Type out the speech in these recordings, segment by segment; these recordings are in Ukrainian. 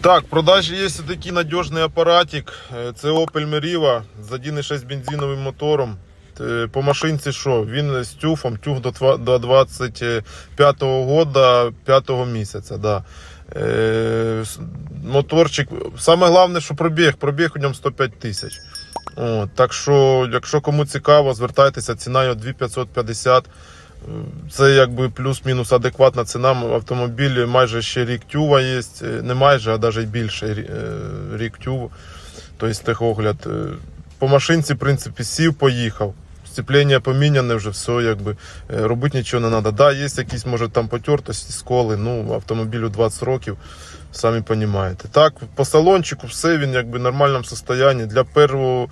Так, в продажі є такий надіжний апаратик. Е, Це Opel Meriva з 1.6 бензиновим мотором. Е, По машинці що? Він з тюфом, тюф до тва- до 25-го года, 5-го місяця. Да. Е, Моторчик. Саме головне, що пробіг. Пробіг у ньому 105 тисяч. Так що, якщо кому цікаво, звертайтеся, ціна його 2550. Це якби плюс-мінус адекватна ціна. Автомобіль майже ще рік тюва є, е, не майже, а навіть більше е, рік тюв. Тобто техогляд. Е, По машинці, в принципі, сів, поїхав. Сцеплення поміняне вже все, якби робити нічого не треба. Да, є якісь, може, там потертості, сколи, ну, автомобілю 20 років, самі розумієте. Так, по салончику все він якби в нормальному стані. Для першого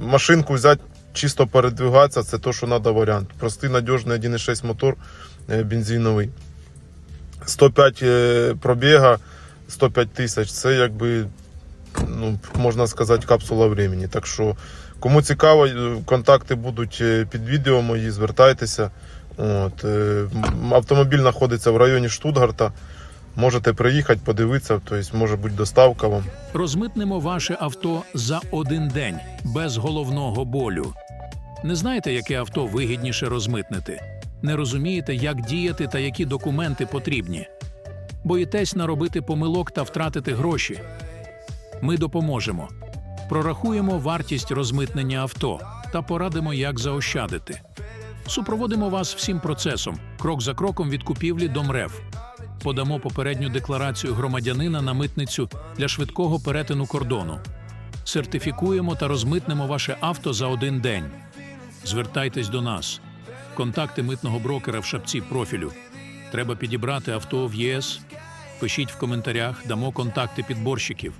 машинку взяти чисто передвигатися, це то, що треба варіант. Простий, надіжний 1.6 мотор е, бензиновий. 105 е, пробіга, 105 тисяч. Це якби, ну, можна сказати, капсула времени. Так що, кому цікаво, е, контакти будуть під відео мої, звертайтеся. От, автомобіль знаходиться в районі Штутгарта. Можете приїхати, подивитися, тобто може бути доставка вам. Розмитнемо ваше авто за один день без головного болю. Не знаєте, яке авто вигідніше розмитнити? Не розумієте, як діяти та які документи потрібні? Боїтесь наробити помилок та втратити гроші? Ми допоможемо. Прорахуємо вартість розмитнення авто та порадимо, як заощадити. Супроводимо вас всім процесом, крок за кроком від купівлі до МРЕВ. Подамо попередню декларацію громадянина на митницю для швидкого перетину кордону. Сертифікуємо та розмитнемо ваше авто за один день. Звертайтесь до нас. Контакти митного брокера в шапці профілю. Треба підібрати авто в ЄС. Пишіть в коментарях, дамо контакти підборщиків.